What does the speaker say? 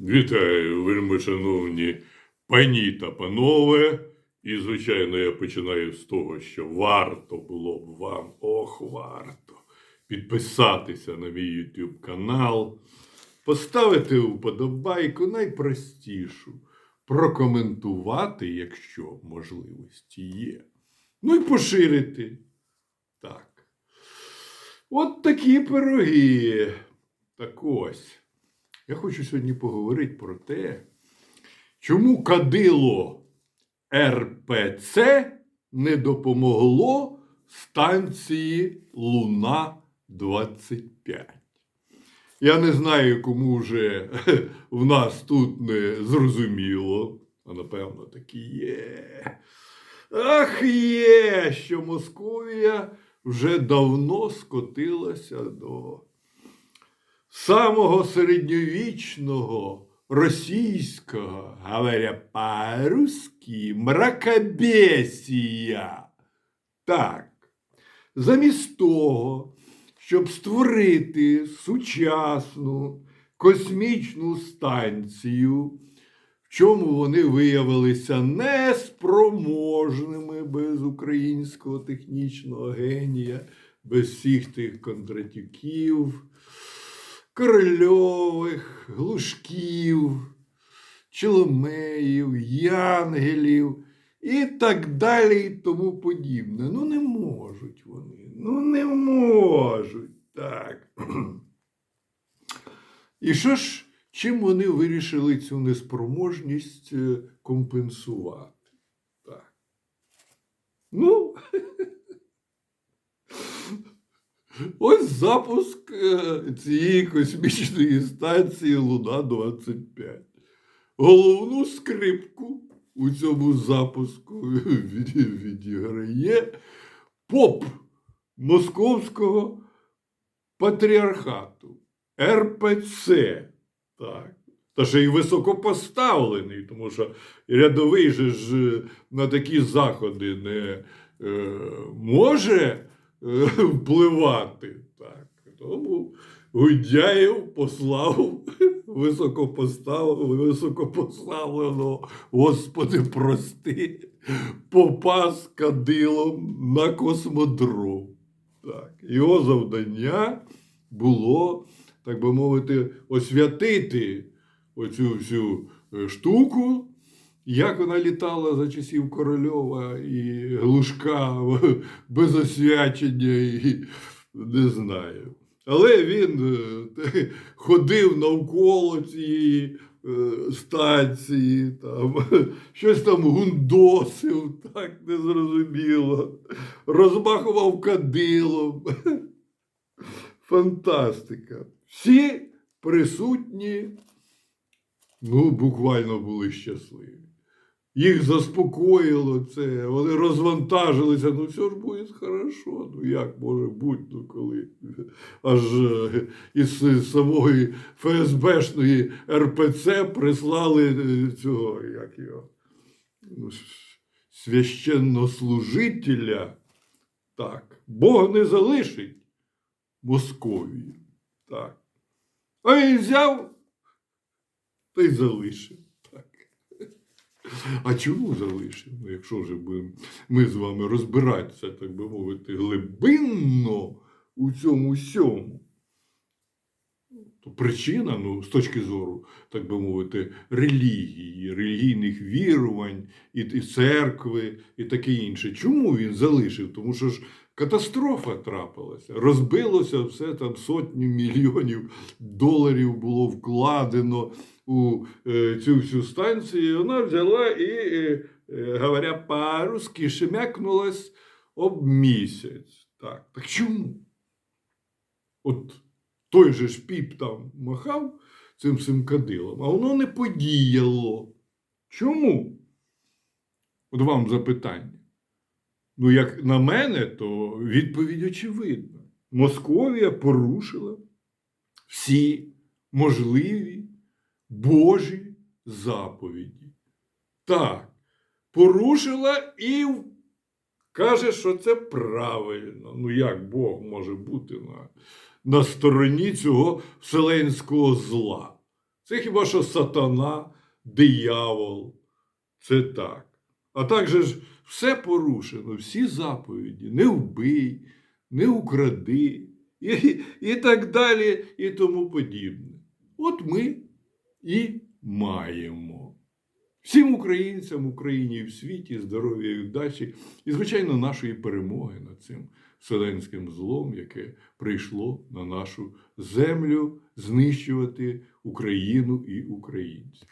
Вітаю, вельми шановні пані та панове. І, звичайно, я починаю з того, що варто було б вам, ох, варто, підписатися на мій YouTube канал, поставити вподобайку найпростішу, прокоментувати, якщо можливості є. Ну і поширити. Так. От такі пироги. Так ось. Я хочу сьогодні поговорити про те, чому кадило РПЦ не допомогло станції Луна 25. Я не знаю, кому вже в нас тут не зрозуміло, а напевно таки є. Ах є, що Московія вже давно скотилася до самого середньовічного російського, говоря по-русски, мракобесія. Так, замість того, щоб створити сучасну космічну станцію, в чому вони виявилися неспроможними без українського технічного генія, без всіх тих кондратюків, корольових, глушків, чоломеїв, янгелів і так далі, і тому подібне. Ну, не можуть вони. Ну, не можуть. Так. І що ж, чим вони вирішили цю неспроможність е, компенсувати? Так. Ну, ось запуск е, цієї космічної станції Луна-25. Головну скрипку у цьому запуску від- відіграє поп Московського патріархату РПЦ. Так. Та ще й високопоставлений, тому що рядовий же ж на такі заходи не е, може впливати. Так. Тому Гудяєв послав високопоставленого, Господи, прости, попа з кадилом на космодром. Так. Його завдання було, так би мовити, освятити оцю всю е, штуку, як вона літала за часів Корольова і Глушка без освячення, і не знаю. Але він е, ходив навколо цієї е, станції, там, щось там гундосив, так незрозуміло, розмахував кадилом. Фантастика. Всі присутні, ну, буквально були щасливі. Їх заспокоїло це, вони розвантажилися. Ну, все ж буде хорошо. Ну як може бути, ну коли аж е, із самої ФСБшної РПЦ прислали е, цього, як його, ну, священнослужителя. Так, Бог не залишить Московію. Так. А він взяв та й залишив. А чому залишив? Ну, якщо будемо ми з вами розбиратися, так би мовити, глибинно у цьому всьому. Причина, ну, з точки зору, так би мовити, релігії, релігійних вірувань, і, і церкви, і таке інше. Чому він залишив? Тому що ж катастрофа трапилася. Розбилося все там сотні мільйонів доларів було вкладено у е, цю всю станцію. Вона взяла і, е, е, говоря по-русски, шемякнулась об місяць. Так, так чому? От той же ж піп там махав цим всім кадилом, а воно не подіяло. Чому? От вам запитання. Ну, як на мене, то відповідь очевидна. Московія порушила всі можливі Божі заповіді. Так, порушила і каже, що це правильно. Ну, як Бог може бути на, на стороні цього вселенського зла? Це хіба що сатана, диявол. Це так. А також ж все порушено, всі заповіді. Не вбий, не укради, і, і так далі, і тому подібне. От ми і маємо. Всім українцям в Україні в світі здоров'я і вдачі, і, звичайно, нашої перемоги над цим вселенським злом, яке прийшло на нашу землю знищувати Україну і українців.